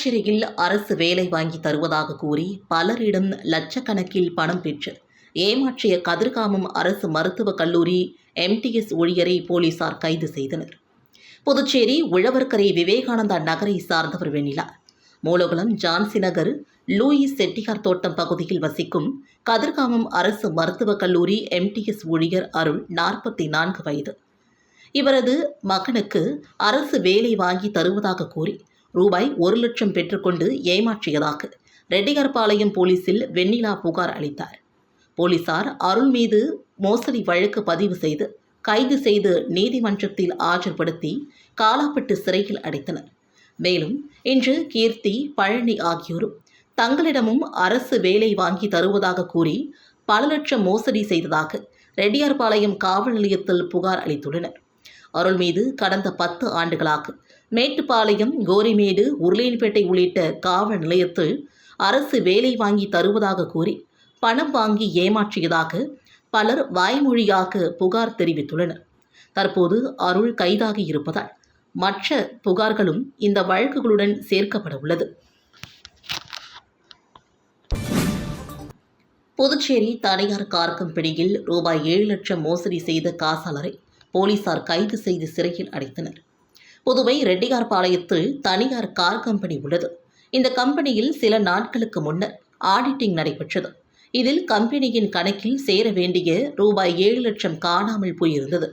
புதுச்சேரியில் அரசு வேலை வாங்கி தருவதாக கூறி பலரிடம் லட்சக்கணக்கில் பணம் பெற்று ஏமாற்றிய கதிர்காமம் அரசு மருத்துவக் கல்லூரி எம்டிஎஸ் ஊழியரை போலீசார் கைது செய்தனர். புதுச்சேரி உழவர்கரை விவேகானந்தா நகரை சார்ந்தவர் வெண்ணிலா மூலகுளம் ஜான்சி நகர் லூயிஸ் செட்டியார் தோட்டம் பகுதியில் வசிக்கும் கதிர்காமம் அரசு மருத்துவக் கல்லூரி எம்டிஎஸ் ஊழியர் அருள் நாற்பத்தி நான்கு வயது. இவரது மகனுக்கு அரசு வேலை வாங்கி தருவதாக கூறி ரூபாய் ஒரு லட்சம் பெற்றுக்கொண்டு ஏமாற்றியதாக ரெட்டிகர்பாளையம் போலீசில் வெண்ணிலா புகார் அளித்தார். போலீசார் அருள் மீது மோசடி வழக்கு பதிவு செய்து கைது செய்து நீதிமன்றத்தில் ஆஜர்படுத்தி காலாப்பட்டு சிறையில் அடைத்தனர். மேலும் இன்று கீர்த்தி பழனி ஆகியோரும் தங்களிடமும் அரசு வேலை வாங்கி தருவதாக கூறி பல லட்சம் மோசடி செய்ததாக ரெட்டியார்பாளையம் காவல் நிலையத்தில் புகார் அளித்துள்ளனர். அருள் மீது கடந்த பத்து ஆண்டுகளாக மேட்டுப்பாளையம் கோரிமேடு உருளையன்பேட்டை உள்ளிட்ட காவல் நிலையத்தில் அரசு வேலை வாங்கி தருவதாக கூறி பணம் வாங்கி ஏமாற்றியதாக பலர் வாய்மொழியாக புகார் தெரிவித்துள்ளனர். தற்போது அருள் கைதாகி இருப்பதால் மற்ற புகார்களும் இந்த வழக்குகளுடன் சேர்க்கப்பட உள்ளது. புதுச்சேரி தனியார் கார் கம்பெனியில் ரூபாய் ஏழு லட்சம் மோசடி செய்த காசாளரை போலீசார் கைது செய்து சிறையில் அடைத்தனர். புதுவை ரெட்டியார்பாளையத்தில் தனியார் கார் கம்பெனி உள்ளது. இந்த கம்பெனியில் சில நாட்களுக்கு முன்னர் ஆடிட்டிங் நடைபெற்றது. இதில் கம்பெனியின் கணக்கில் சேர வேண்டிய ரூபாய் ஏழு லட்சம் காணாமல் போயிருந்தது.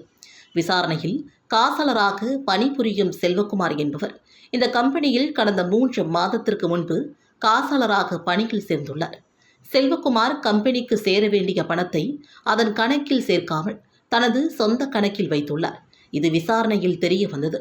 விசாரணையில் காசாளராக பணிபுரியும் செல்வகுமார் என்பவர் இந்த கம்பெனியில் கடந்த மூன்று மாதத்திற்கு முன்பு காசாளராக பணியில் சேர்ந்துள்ளார். செல்வகுமார் கம்பெனிக்கு சேர வேண்டிய பணத்தை அதன் கணக்கில் சேர்க்காமல் தனது சொந்த கணக்கில் வைத்துள்ளார். இது விசாரணையில் தெரிய வந்தது.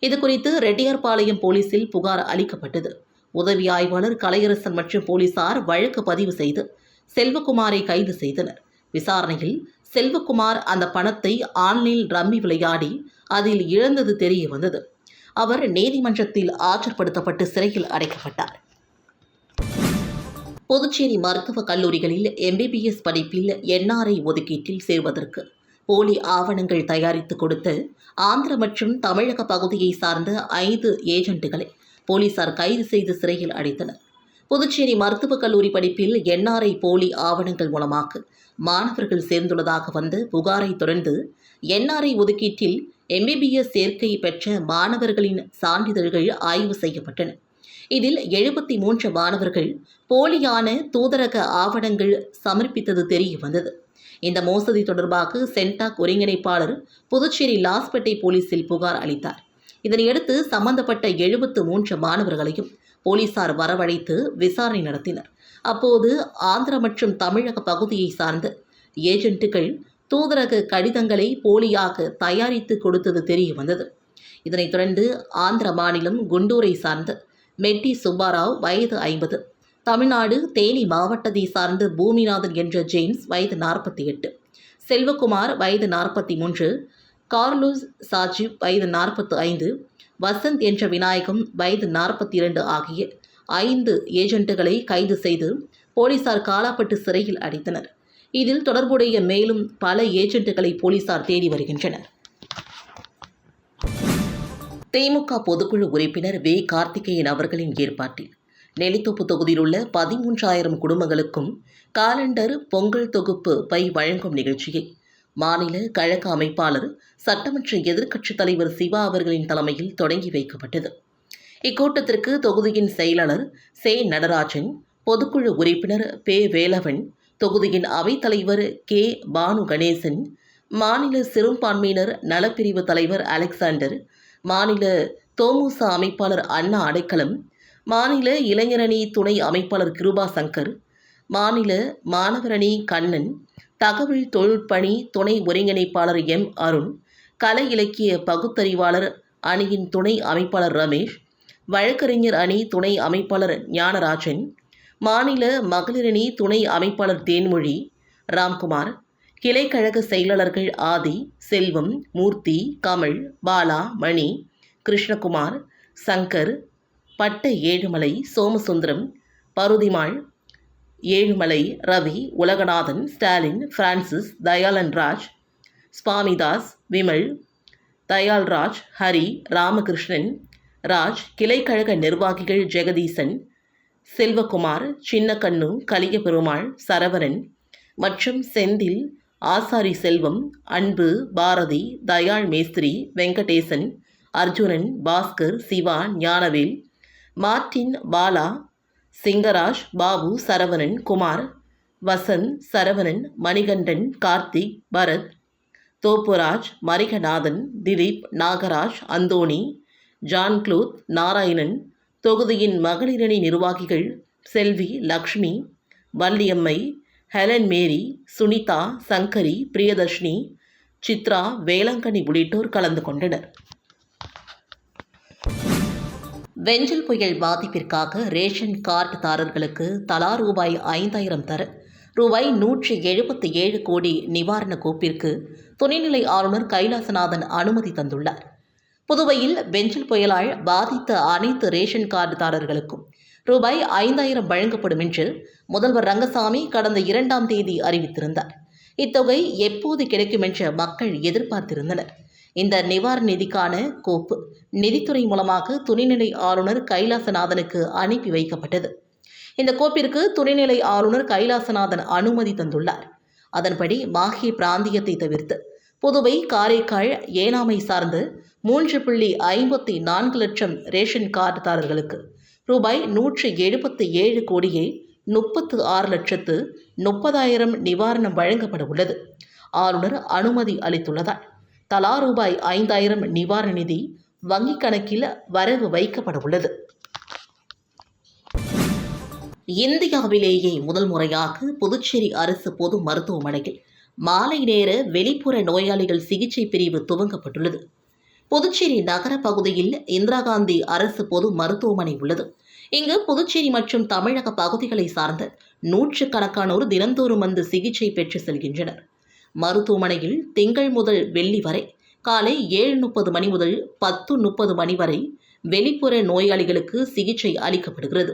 இது குறித்து ரெட்டியார்பாளையம் போலீசில் புகார் அளிக்கப்பட்டது. உதவி ஆய்வாளர் கலையரசன் மற்றும் போலீசார் வழக்கு பதிவு செய்து செல்வகுமாரை கைது செய்தனர். விசாரணையில் செல்வகுமார் அந்த பணத்தை ஆன்லைனில் ரம்மி விளையாடி அதில் இழந்தது தெரிய வந்தது. அவர் நீதிமன்றத்தில் ஆஜர்படுத்தப்பட்டு சிறையில் அடைக்கப்பட்டார். புதுச்சேரி மருத்துவக் கல்லூரிகளில் எம்பிபிஎஸ் படிப்பில் என்ஆர்ஐ ஒதுக்கீட்டில் சேர்வதற்கு போலி ஆவணங்கள் தயாரித்து கொடுத்து ஆந்திர மற்றும் தமிழக பகுதியை சார்ந்த ஐந்து ஏஜென்ட்டுகளை போலீசார் கைது செய்து சிறையில் அடைத்தனர். புதுச்சேரி மருத்துவக் கல்லூரி படிப்பில் என்ஆர்ஐ போலி ஆவணங்கள் மூலமாக மாணவர்கள் சேர்ந்துள்ளதாக வந்த புகாரை தொடர்ந்து என்ஆர்ஐ ஒதுக்கீட்டில் எம்பிபிஎஸ் சேர்க்கை பெற்ற மாணவர்களின் சான்றிதழ்கள் ஆய்வு செய்யப்பட்டன. இதில் எழுபத்தி மூன்று மாணவர்கள் போலியான தூதரக ஆவணங்கள் சமர்ப்பித்தது தெரிய வந்தது. இந்த மோசடி தொடர்பாக சென்டாக் ஒருங்கிணைப்பாளர் புதுச்சேரி லாஸ்பேட்டை போலீசில் புகார் அளித்தார். இதனையடுத்து சம்பந்தப்பட்ட எழுபத்து மூன்று மாணவர்களையும் போலீசார் வரவழைத்து விசாரணை நடத்தினர். அப்போது ஆந்திர மற்றும் தமிழக பகுதியை சார்ந்த ஏஜென்ட்டுகள் தூதரக கடிதங்களை போலியாக தயாரித்து கொடுத்தது தெரிய வந்தது. இதனைத் தொடர்ந்து ஆந்திர மாநிலம் குண்டூரை சார்ந்த மெட்டி சுப்பாராவ் வயது ஐம்பது தமிழ்நாடு தேனி மாவட்டத்தை சார்ந்த பூமிநாதன் என்ற ஜேம்ஸ் வயது நாற்பத்தி எட்டு. செல்வகுமார் வயது நாற்பத்தி மூன்று. கார்லோஸ் சாஜிப் வயது நாற்பத்து ஐந்து. வசந்த் என்ற விநாயகம் வயது நாற்பத்தி இரண்டு ஆகிய ஐந்து ஏஜென்ட்டுகளை கைது செய்து போலீசார் காலாப்பட்டு சிறையில் அடைத்தனர். இதில் தொடர்புடைய மேலும் பல ஏஜென்ட்டுகளை போலீசார் தேடி வருகின்றனர். திமுக பொதுக்குழு உறுப்பினர் வே. கார்த்திகேயன் அவர்களின் ஏற்பாட்டில் நெல்லித்தோப்பு தொகுதியில் உள்ள பதிமூன்றாயிரம் குடும்பங்களுக்கும் காலண்டர் பொங்கல் தொகுப்பு பை வழங்கும் நிகழ்ச்சியை மாநில கழக அமைப்பாளர் சட்டமன்ற எதிர்க்கட்சித் தலைவர் சிவா அவர்களின் தலைமையில் தொடங்கி வைக்கப்பட்டது. இக்கூட்டத்திற்கு தொகுதியின் செயலாளர் சே. நடராஜன் பொதுக்குழு உறுப்பினர் பே. வேலவன் தொகுதியின் அவைத்தலைவர் கே. பானு கணேசன் மாநில சிறுபான்மையினர் நலப்பிரிவு தலைவர் அலெக்சாண்டர் மாநில தோமுச அமைப்பாளர் அண்ணா அடைக்கலம் மாநில இளைஞரணி துணை அமைப்பாளர் கிருபா சங்கர் மாநில மாணவரணி கண்ணன் தகவல் தொழில்பணி துணை ஒருங்கிணைப்பாளர் எம். அருண் கலை இலக்கிய பகுத்தறிவாளர் அணியின் துணை அமைப்பாளர் ரமேஷ் வழக்கறிஞர் அணி துணை அமைப்பாளர் ஞானராஜன் மாநில மகளிரணி துணை அமைப்பாளர் தேன்மொழி ராம்குமார் கிளைக்கழக செயலாளர்கள் ஆதி செல்வம் மூர்த்தி கமல் பாலா மணி கிருஷ்ணகுமார் சங்கர் பட்ட ஏழுமலை சோமசுந்தரம் பருதிமாள் ஏழுமலை ரவி உலகநாதன் ஸ்டாலின் பிரான்சிஸ் தயாளன் ராஜ் ஸ்வாமிதாஸ் விமல் தயால்ராஜ் ஹரி ராமகிருஷ்ணன் ராஜ் கிளைக்கழக நிர்வாகிகள் ஜெகதீசன் செல்வகுமார் சின்னக்கண்ணு கலியபெருமாள் சரவணன் மற்றும் செந்தில் ஆசாரி செல்வம் அன்பு பாரதி தயாள் மேஸ்திரி Venkatesan Arjunan Bhaskar Siva Gnanavel Martin Bala Singaraj Babu Saravanan Kumar Vasanth Saravanan Manikandan Karthik Bharath Thopuraj Mariganathan Dileep Nagaraj Anthony John க்ளூத் Narayanan தொகுதியின் மகளிரணி நிர்வாகிகள் செல்வி லக்ஷ்மி வள்ளியம்மை ஹெலன் மேரி சுனிதா சங்கரி பிரியதர்ஷினி சித்ரா வேளாங்கண்ணி உள்ளிட்டோர் கலந்து கொண்டனர். வெஞ்சல் புயல் பாதிப்பிற்காக ரேஷன் கார்டுதாரர்களுக்கு தலா ரூபாய் ஐந்தாயிரம் தர ரூபாய் நூற்றி எழுபத்தி ஏழு கோடி நிவாரண கோப்பிற்கு துணைநிலை ஆளுநர் கைலாசநாதன் அனுமதி தந்துள்ளார். புதுவையில் வெஞ்சல் புயலால் பாதித்த அனைத்து ரேஷன் கார்டுதாரர்களுக்கும் ரூபாய் ஐந்தாயிரம் வழங்கப்படும் என்று முதல்வர் ரங்கசாமி கடந்த இரண்டாம் தேதி அறிவித்திருந்தார். இத்தொகை எப்போது கிடைக்கும் என்று மக்கள் எதிர்பார்த்திருந்தனர். இந்த நிவாரண நிதிக்கான கோப்பு. நிதித்துறை மூலமாக துணைநிலை ஆளுநர் கைலாசநாதனுக்கு அனுப்பி வைக்கப்பட்டது. இந்த கோப்பிற்கு துணைநிலை ஆளுநர் கைலாசநாதன் அனுமதி தந்துள்ளார். அதன்படி மாஹே பிராந்தியத்தை தவிர்த்து புதுவை காரைக்கால் ஏனாமை சார்ந்து மூன்று புள்ளி ஐம்பத்தி நான்கு லட்சம் ரேஷன் கார்டுதாரர்களுக்கு ரூபாய் நூற்றி எழுபத்தி ஏழு கோடியே முப்பத்து ஆறு லட்சத்து முப்பதாயிரம் நிவாரணம் வழங்கப்பட உள்ளது ஆளுநர் அனுமதி அளித்துள்ளதால் தலா ரூபாய் ஐந்தாயிரம் நிவாரண நிதி வங்கிக் கணக்கில் வரவு வைக்கப்பட உள்ளது. இந்தியாவிலேயே முதல் முறையாக புதுச்சேரி அரசு பொது மருத்துவமனையில் மாலை நேர வெளிப்புற நோயாளிகள் சிகிச்சை பிரிவு துவங்கப்பட்டுள்ளது. புதுச்சேரி நகர பகுதியில் இந்திரா காந்தி அரசு பொது மருத்துவமனை உள்ளது. இங்கு புதுச்சேரி மற்றும் தமிழக பகுதிகளை சார்ந்த நூற்றுக்கணக்கானோர் தினந்தோறும் வந்து சிகிச்சை பெற்று செல்கின்றனர். மருத்துவமனையில் திங்கள் முதல் வெள்ளி வரை காலை ஏழு முப்பது மணி முதல் பத்து முப்பது மணி வரை வெளிப்புற நோயாளிகளுக்கு சிகிச்சை அளிக்கப்படுகிறது.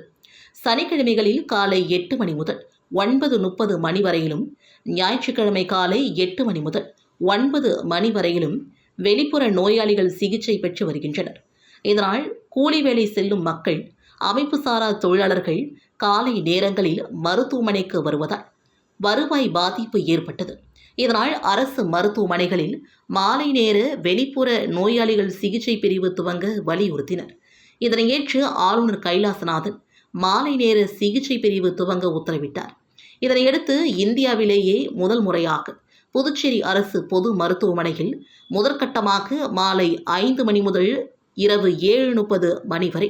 சனிக்கிழமைகளில் காலை எட்டு மணி முதல் ஒன்பது முப்பது மணி வரையிலும் ஞாயிற்றுக்கிழமை காலை எட்டு மணி முதல் ஒன்பது மணி வரையிலும் வெளிப்புற நோயாளிகள் சிகிச்சை பெற்று வருகின்றனர். இதனால் கூலி வேலை செல்லும் மக்கள் அமைப்பு சாரா தொழிலாளர்கள் காலை நேரங்களில் மருத்துவமனைக்கு வருவதால் வருவாய் பாதிப்பு ஏற்பட்டது. இதனால் அரசு மருத்துவமனைகளில் மாலை நேர வெளிப்புற நோயாளிகள் சிகிச்சை பிரிவு துவங்க வலியுறுத்தினர். இதனை ஏற்று ஆளுநர் கைலாசநாதன் மாலை நேர சிகிச்சை பிரிவு துவங்க உத்தரவிட்டார். இதனையடுத்து இந்தியாவிலேயே முதல் முறையாக புதுச்சேரி அரசு பொது மருத்துவமனையில் முதற்கட்டமாக மாலை ஐந்து மணி முதல் இரவு ஏழு முப்பது மணி வரை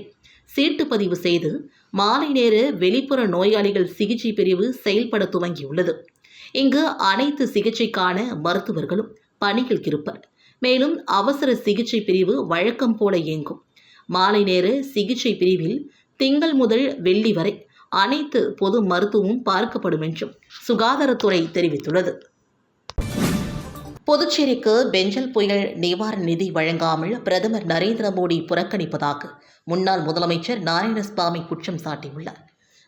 சீட்டு பதிவு செய்து மாலை நேர வெளிப்புற நோயாளிகள் சிகிச்சை பிரிவு செயல்பட துவங்கியுள்ளது. இங்கு அனைத்து சிகிச்சைக்கான மருத்துவர்களும் பணியில் இருப்பர். மேலும் அவசர சிகிச்சை பிரிவு வழக்கம் போல இயங்கும். மாலை நேர சிகிச்சை பிரிவில் திங்கள் முதல் வெள்ளி வரை அனைத்து பொது மருத்துவமும் பார்க்கப்படும் என்றும் சுகாதாரத்துறை தெரிவித்துள்ளது. புதுச்சேரிக்கு பெஞ்சல் புயல் நிவாரண நிதி வழங்காமல் பிரதமர் நரேந்திர மோடி புறக்கணிப்பதாக முன்னாள் முதலமைச்சர் நாராயணசாமி குற்றம் சாட்டியுள்ளார்.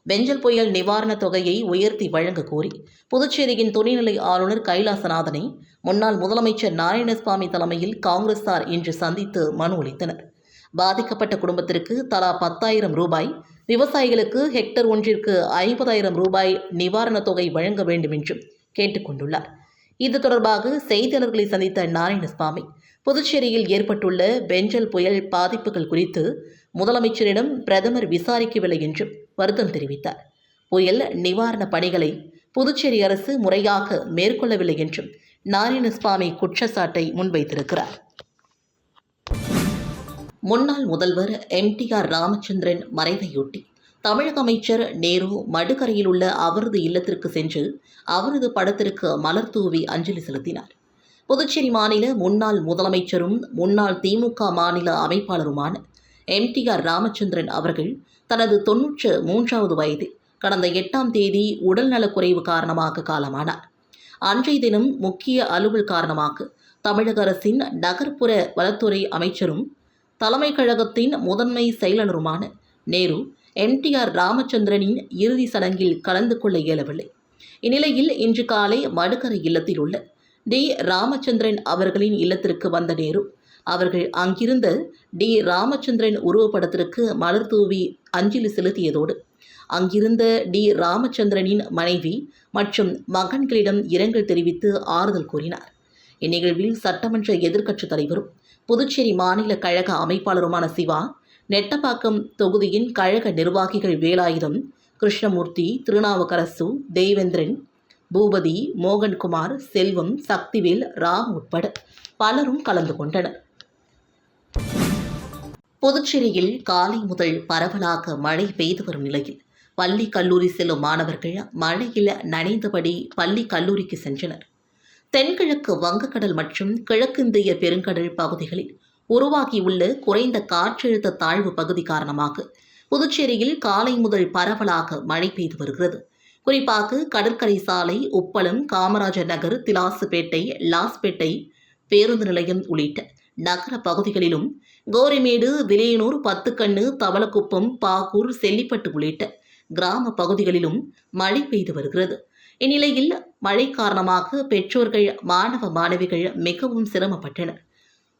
பெஞ்சல் புயல் நிவாரணத் தொகையை உயர்த்தி வழங்க கோரி. புதுச்சேரியின் துணைநிலை ஆளுநர் கைலாசநாதனை முன்னாள் முதலமைச்சர் நாராயணசாமி தலைமையில் காங்கிரசார் இன்று சந்தித்து மனு அளித்தனர். பாதிக்கப்பட்ட குடும்பத்திற்கு தலா பத்தாயிரம் ரூபாய் விவசாயிகளுக்கு ஹெக்டர் ஒன்றிற்கு ஐம்பதாயிரம் ரூபாய் நிவாரணத் தொகை வழங்க வேண்டும் என்றும் கேட்டுக்கொண்டுள்ளார் இது தொடர்பாக செய்தியாளர்களை சந்தித்த நாராயணசாமி புதுச்சேரியில் ஏற்பட்டுள்ள பெஞ்சல் புயல் பாதிப்புகள் குறித்து முதலமைச்சரிடம் பிரதமர் விசாரிக்கவில்லை என்றும் வருத்தம் தெரிவித்தார். புயல் நிவாரணப் பணிகளை புதுச்சேரி அரசு முறையாக மேற்கொள்ளவில்லை என்றும் நாராயணசாமி குற்றச்சாட்டை முன்வைத்திருக்கிறார். முன்னாள் முதல்வர் எம்டிஆர் ராமச்சந்திரன் மறைவையொட்டி தமிழக அமைச்சர் நேரு மடுக்கரையில் உள்ள அவரது இல்லத்திற்கு சென்று அவரது படத்திற்கு மலர் தூவி அஞ்சலி செலுத்தினார். புதுச்சேரி மாநில முன்னாள் முதலமைச்சரும் முன்னாள் திமுக மாநில அமைப்பாளருமான எம்டிஆர் ராமச்சந்திரன் அவர்கள் தனது தொன்னூற்று மூன்றாவது வயதில் கடந்த எட்டாம் தேதி உடல்நலக்குறைவு காரணமாக காலமானார். அன்றைய தினம் முக்கிய அலுவல் காரணமாக தமிழக அரசின் நகர்ப்புற வளத்துறை அமைச்சரும் தலைமை கழகத்தின் முதன்மை செயலருமான நேரு என்டிஆர் ராமச்சந்திரனின் இறுதி சடங்கில் கலந்து கொள்ள இயலவில்லை. இந்நிலையில் இன்று காலை மடுக்கரை இல்லத்தில் உள்ள டி. ராமச்சந்திரன் அவர்களின் இல்லத்திற்கு வந்த நேரு அவர்கள் அங்கிருந்த டி. ராமச்சந்திரன் உருவப்படத்திற்கு மலர் தூவி அஞ்சலி செலுத்தியதோடு அங்கிருந்த டி. ராமச்சந்திரனின் மனைவி மற்றும் மகன்களிடம் இரங்கல் தெரிவித்து ஆறுதல் கூறினார். இந்நிகழ்வில் சட்டமன்ற எதிர்க்கட்சித் தலைவரும் புதுச்சேரி மாநில கழக அமைப்பாளருமான சிவா நெட்டப்பாக்கம் தொகுதியின் கழக நிர்வாகிகள் வேலாயுதம் கிருஷ்ணமூர்த்தி திருநாவுக்கரசு தேவேந்திரன் பூபதி மோகன்குமார் செல்வம் சக்திவேல் ராம் உட்பட பலரும் கலந்து கொண்டனர். புதுச்சேரியில் காலை முதல் பரவலாக மழை பெய்து வரும் நிலையில் பள்ளி கல்லூரி செல்லும் மாணவர்கள் மழையில் நனைந்தபடி பள்ளி கல்லூரிக்கு சென்றனர். தென்கிழக்கு வங்கக்கடல் மற்றும் கிழக்கிந்திய பெருங்கடல் பகுதிகளில் உருவாகியுள்ள குறைந்த காற்றழுத்த தாழ்வு பகுதி காரணமாக புதுச்சேரியில் காலை முதல் பரவலாக மழை பெய்து வருகிறது. குறிப்பாக கடற்கரை சாலை உப்பளம் காமராஜர் நகர் திலாசுப்பேட்டை லாஸ்பேட்டை பேருந்து நிலையம் உள்ளிட்ட நகர பகுதிகளிலும் கோரிமேடு விலையனூர் பத்துக்கண்ணு தவளக்குப்பம் பாகூர் செல்லிப்பட்டு உள்ளிட்ட கிராம பகுதிகளிலும் மழை பெய்து வருகிறது. இந்நிலையில் மழை காரணமாக பெற்றோர்கள் மாணவ மாணவிகள் மிகவும் சிரமப்பட்டனர்.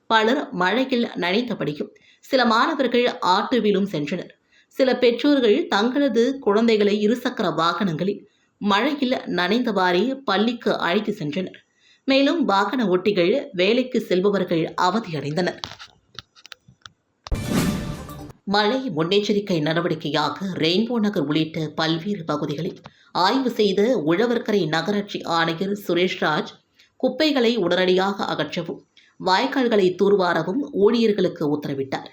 பலர் மழையில் நனைத்தபடியும் சில மாணவர்கள் ஆட்டோவிலும் சென்றனர். சில பெற்றோர்கள் தங்களது குழந்தைகளை இருசக்கர வாகனங்களில் மழையில் நனைந்தவாறே பள்ளிக்கு அழைத்து சென்றனர். மேலும் வாகன ஓட்டிகள் வேலைக்கு செல்பவர்கள் அவதியடைந்தனர். மழை முன்னெச்சரிக்கை நடவடிக்கையாக ரெயின்போ நகர் உள்ளிட்ட பல்வேறு பகுதிகளில் ஆய்வு செய்த உழவர்கரை நகராட்சி ஆணையர் சுரேஷ்ராஜ் குப்பைகளை உடனடியாக அகற்றவும் வாய்க்கால்களை தூர்வாரவும் ஊழியர்களுக்கு உத்தரவிட்டார்.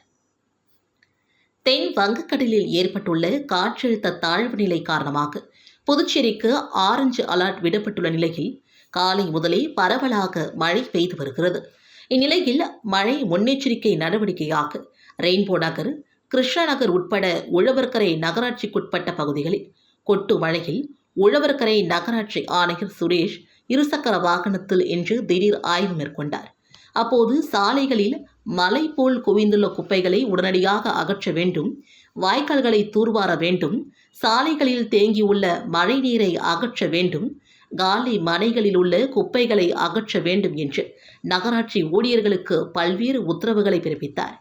தென் வங்கக்கடலில் ஏற்பட்டுள்ள காற்றழுத்த தாழ்வு நிலை காரணமாக புதுச்சேரிக்கு ஆரஞ்சு அலர்ட் விடப்பட்டுள்ள நிலையில் காலை முதலே பரவலாக மழை பெய்து வருகிறது. இந்நிலையில் மழை முன்னெச்சரிக்கை நடவடிக்கையாக ரெயின்போ நகர் கிருஷ்ணநகர் உட்பட உழவர்கரை நகராட்சிக்குட்பட்ட பகுதிகளில் கொட்டு மழையில் உழவர்கரை நகராட்சி ஆணையர் சுரேஷ் இருசக்கர வாகனத்தில் இன்று திடீர் ஆய்வு மேற்கொண்டார். அப்போது சாலைகளில் மலை போல் குவிந்துள்ள குப்பைகளை உடனடியாக அகற்ற வேண்டும் வாய்க்கால்களை தூர்வார வேண்டும் சாலைகளில் தேங்கியுள்ள மழை நீரை அகற்ற வேண்டும் காலி மனைகளில் உள்ள குப்பைகளை அகற்ற வேண்டும் என்று நகராட்சி ஊழியர்களுக்கு பல்வேறு உத்தரவுகளை பிறப்பித்தார்.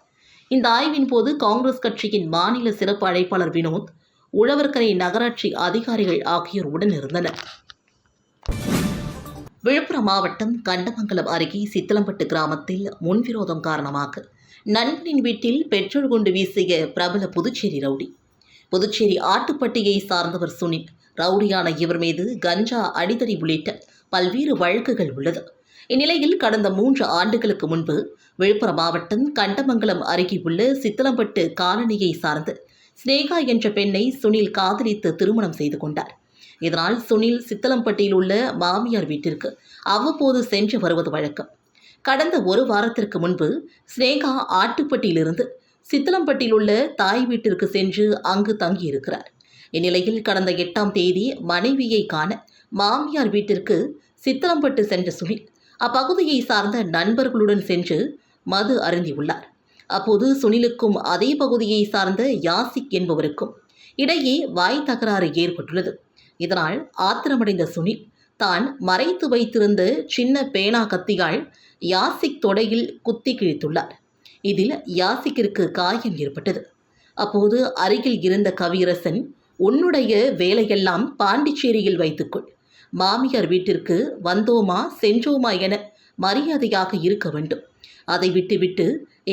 இந்த ஆய்வின் போது காங்கிரஸ் கட்சியின் மாநில சிறப்பு அழைப்பாளர் வினோத் உழவர்கரை நகராட்சி அதிகாரிகள் ஆகியோர் உடனிருந்தனர் விழுப்புரம் மாவட்டம் கண்டமங்கலம் அருகே சித்தலம்பட்டு கிராமத்தில் முன்விரோதம் காரணமாக நண்பனின் வீட்டில் பெட்ரோல் குண்டு வீசிய பிரபல புதுச்சேரி ரவுடி. புதுச்சேரி ஆட்டுப்பட்டியை சார்ந்தவர் சுனில் ரவுடியான இவர் மீது கஞ்சா அடிதடி உள்ளிட்ட பல்வேறு வழக்குகள் உள்ளது. இந்நிலையில் கடந்த மூன்று ஆண்டுகளுக்கு முன்பு விழுப்புரம் மாவட்டம் கண்டமங்கலம் அருகே உள்ள சித்தலம்பட்டு காலனியை சார்ந்து ஸ்னேகா என்ற பெண்ணை சுனில் காதலித்து திருமணம் செய்து கொண்டார். இதனால் சுனில் சித்தலம்பட்டியில் உள்ள மாமியார் வீட்டிற்கு அவ்வப்போது சென்று வருவது வழக்கம். கடந்த ஒரு வாரத்திற்கு முன்பு ஸ்னேகா ஆட்டுப்பட்டியிலிருந்து சித்தலம்பட்டியில் உள்ள தாய் வீட்டிற்கு சென்று அங்கு தங்கியிருக்கிறார். இந்நிலையில் கடந்த எட்டாம் தேதி மனைவியை காண மாமியார் வீட்டிற்கு சித்திரம்பட்டு சென்ற சுனில். அப்பகுதியை சார்ந்த நண்பர்களுடன் சென்று மது அருந்தியுள்ளார். அப்போது சுனிலுக்கும் அதே பகுதியை சார்ந்த யாசிக் என்பவருக்கும் இடையே வாய் தகராறு ஏற்பட்டுள்ளது. இதனால் ஆத்திரமடைந்த சுனில் தான் மறைத்து வைத்திருந்த சின்ன பேனா கத்தியால் யாசிக் தொடையில் குத்தி கிழித்துள்ளார். இதில் யாசிக்கிற்கு காயம் ஏற்பட்டது. அப்போது அருகில் இருந்த கவியரசன் உன்னுடைய வேலையெல்லாம் பாண்டிச்சேரியில் வைத்துக்கொள். மாமியார் வீட்டிற்கு வந்தோமா சென்றோமா என மரியாதையாக இருக்க வேண்டும். அதை விட்டுவிட்டு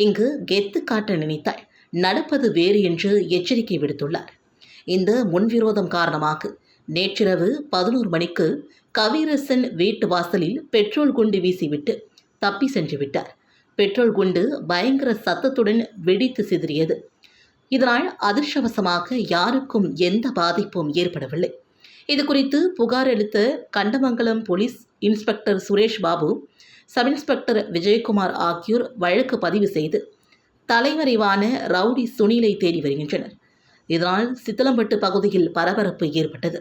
இங்கு கெத்து காட்ட நினைத்தாள். நடப்பது வேறு என்று எச்சரிக்கை விடுத்துள்ளார். இந்த முன்விரோதம் காரணமாக நேற்றிரவு பதினோரு மணிக்கு கவிரசன் வீட்டு வாசலில் பெட்ரோல் குண்டு வீசிவிட்டு தப்பி சென்று விட்டார். பெட்ரோல் குண்டு பயங்கர சத்தத்துடன் வெடித்து சிதறியது. இதனால் அதிர்ஷ்டவசமாக யாருக்கும் எந்த பாதிப்பும் ஏற்படவில்லை. இது குறித்து புகார் அளித்த Kandamangalam police inspector Suresh Babu sub inspector Vijayakumar ஆகியோர் வழக்கு பதிவு செய்து தலைமறைவான ரவுடி சுனிலை தேடி வருகின்றனர். இதனால் சித்தலம்பட்டு பகுதியில் பரபரப்பு ஏற்பட்டது.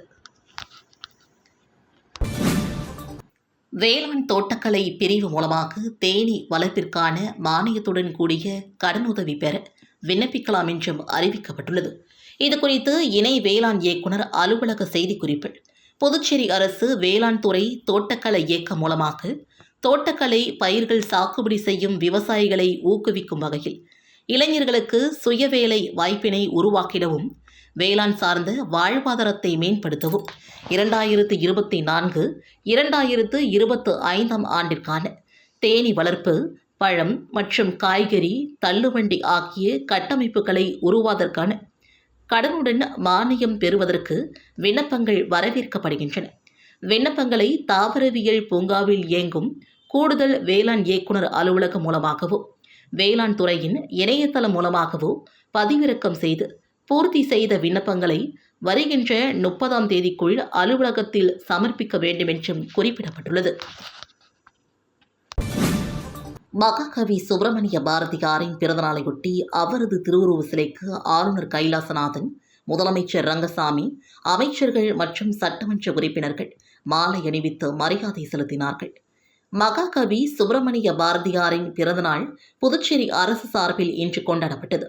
வேளாண் தோட்டக்கலை பிரிவு மூலமாக தேனி வளர்ப்பிற்கான மானியத்துடன் கூடிய கடனுதவி பெற விண்ணப்பிக்கலாம் என்றும் அறிவிக்கப்பட்டுள்ளது. இதுகுறித்து இணை வேளாண் இயக்குனர் அலுவலக செய்திக்குறிப்பில் புதுச்சேரி அரசு வேளாண் துறை தோட்டக்கலை இயக்கம் மூலமாக தோட்டக்கலை பயிர்கள் சாகுபடி செய்யும் விவசாயிகளை ஊக்குவிக்கும் வகையில் இளைஞர்களுக்கு சுயவேலை வாய்ப்பினை உருவாக்கிடவும் வேளாண் சார்ந்த வாழ்வாதாரத்தை மேம்படுத்தவும் இரண்டாயிரத்து இருபத்தி நான்கு இரண்டாயிரத்து இருபத்து ஐந்தாம் ஆண்டிற்கான தேனி வளர்ப்பு பழம் மற்றும் காய்கறி தள்ளுவண்டி ஆகிய கட்டமைப்புகளை உருவாவதற்கான கடனுடன் மானியம் பெறுவதற்கு விண்ணப்பங்கள் வரவேற்கப்படுகின்றன. விண்ணப்பங்களை தாவரவியல் பூங்காவில் இயங்கும் கூடுதல் வேளாண் இயக்குனர் அலுவலகம் மூலமாகவோ வேளாண் துறையின் இணையதளம் மூலமாகவோ பதிவிறக்கம் செய்து பூர்த்தி செய்த விண்ணப்பங்களை வருகின்ற முப்பதாம் தேதிக்குள் அலுவலகத்தில் சமர்ப்பிக்க வேண்டுமென்றும் குறிப்பிடப்பட்டுள்ளது. மகாகவி சுப்பிரமணிய பாரதியாரின் பிறந்தநாளையொட்டி அவரது திருவுருவ சிலைக்கு ஆளுநர் கைலாசநாதன் முதலமைச்சர் ரங்கசாமி அமைச்சர்கள் மற்றும் சட்டமன்ற உறுப்பினர்கள் மாலை அணிவித்து மரியாதை செலுத்தினார்கள். மகாகவி சுப்பிரமணிய பாரதியாரின் பிறந்தநாள் புதுச்சேரி அரசு சார்பில் இன்று கொண்டாடப்பட்டது.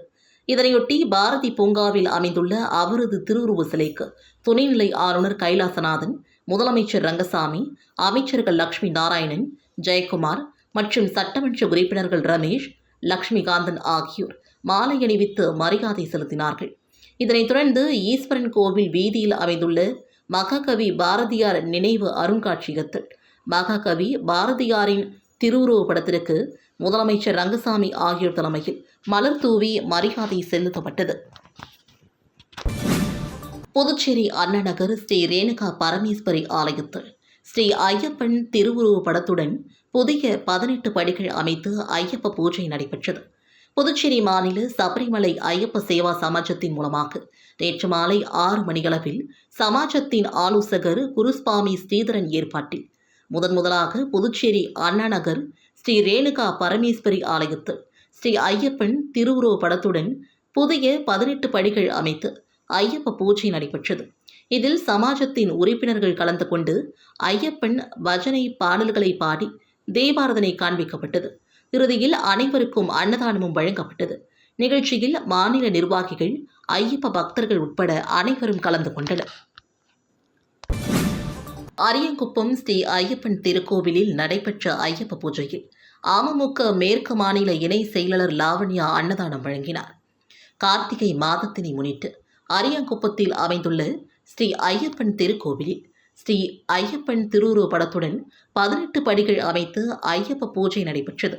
இதனையொட்டி பாரதி பூங்காவில் அமைந்துள்ள அவரது திருவுருவ சிலைக்கு துணைநிலை ஆளுநர் கைலாசநாதன் முதலமைச்சர் ரங்கசாமி அமைச்சர்கள் லட்சுமி நாராயணன் ஜெயக்குமார் மற்றும் சட்டமன்ற உறுப்பினர்கள் ரமேஷ் லக்ஷ்மிகாந்தன் ஆகியோர் மாலை அணிவித்து மரியாதை செலுத்தினார்கள். இதனைத் தொடர்ந்து ஈஸ்வரன் கோவில் வீதியில் அமைந்துள்ள மகாகவி பாரதியார் நினைவு அருங்காட்சியகத்தில் மகாகவி பாரதியாரின் திருவுருவப் படத்திற்கு முதலமைச்சர் ரங்கசாமி ஆகியோர் தலைமையில் மலர் தூவி மரியாதை செலுத்தப்பட்டது. புதுச்சேரி அண்ணநகர் ஸ்ரீ ரேணுகா பரமேஸ்வரி ஆலயத்தில் ஸ்ரீ ஐயப்பன் திருவுருவப் படத்துடன் புதிய பதினெட்டு படிகள் அமைத்து ஐயப்ப பூஜை நடைபெற்றது. புதுச்சேரி மாநில சபரிமலை ஐயப்ப சேவா சமாஜத்தின் மூலமாக நேற்று மாலை ஆறு மணியளவில் சமாஜத்தின் ஆலோசகர் குருஸ்வாமி ஸ்ரீதரன் ஏற்பாட்டில் முதன் முதலாக புதுச்சேரி அண்ணாநகர் ஸ்ரீ ரேணுகா பரமேஸ்வரி ஆலயத்தில் ஸ்ரீ ஐயப்பன் திருவுருவ படத்துடன் புதிய பதினெட்டு படிகள் அமைத்து ஐயப்ப பூஜை நடைபெற்றது. இதில் சமாஜத்தின் உறுப்பினர்கள் கலந்து கொண்டு ஐயப்பன் பஜனை பாடல்களை பாடி தீபாரதனை காண்பிக்கப்பட்டது. இறுதியில் அனைவருக்கும் அன்னதானமும் வழங்கப்பட்டது. நிகழ்ச்சியில் மாநில நிர்வாகிகள் ஐயப்ப பக்தர்கள் உட்பட அனைவரும் கலந்து கொண்டனர். அரியங்குப்பம் ஸ்ரீ ஐயப்பன் திருக்கோவிலில் நடைபெற்ற ஐயப்ப பூஜையில் அமமுக மேற்கு மாநில இணை செயலாளர் லாவண்யா அன்னதானம் வழங்கினார். கார்த்திகை மாதத்தினை முன்னிட்டு அரியங்குப்பத்தில் அமைந்துள்ள ஸ்ரீ ஐயப்பன் திருக்கோவிலில் ஸ்ரீ ஐயப்பன் திருவுருவ படத்துடன் பதினெட்டு படிகள் அமைத்து ஐயப்ப பூஜை நடைபெற்றது.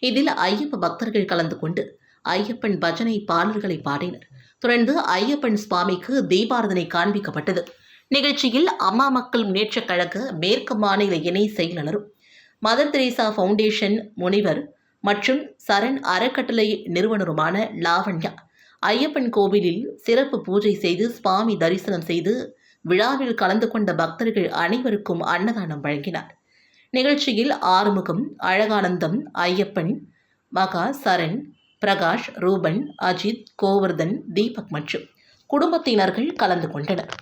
இதில் ஐயப்ப பக்தர்கள் கலந்து கொண்டு ஐயப்பன் பஜனை பாடல்களை பாடினர். தொடர்ந்து ஐயப்பன் சுவாமிக்கு தீபாரதனை காண்பிக்கப்பட்டது. நிகழ்ச்சியில் அம்மா மக்கள் முன்னேற்றக் கழக மேற்கு மாநில இணை செயலாளரும் மதர் தெரேசா ஃபவுண்டேஷன் முனிவர் மற்றும் சரண் அறக்கட்டளை நிறுவனருமான லாவண்யா ஐயப்பன் கோவிலில் சிறப்பு பூஜை செய்து சுவாமி தரிசனம் செய்து விழாவில் கலந்து கொண்ட பக்தர்கள் அனைவருக்கும் அன்னதானம் வழங்கினார். நிகழ்ச்சியில் ஆறுமுகம் அழகானந்தம் ஐயப்பன் மகா சரண் பிரகாஷ் ரூபன் அஜித் கோவர்தன் தீபக் மற்றும் குடும்பத்தினர்கள் கலந்து கொண்டனர்.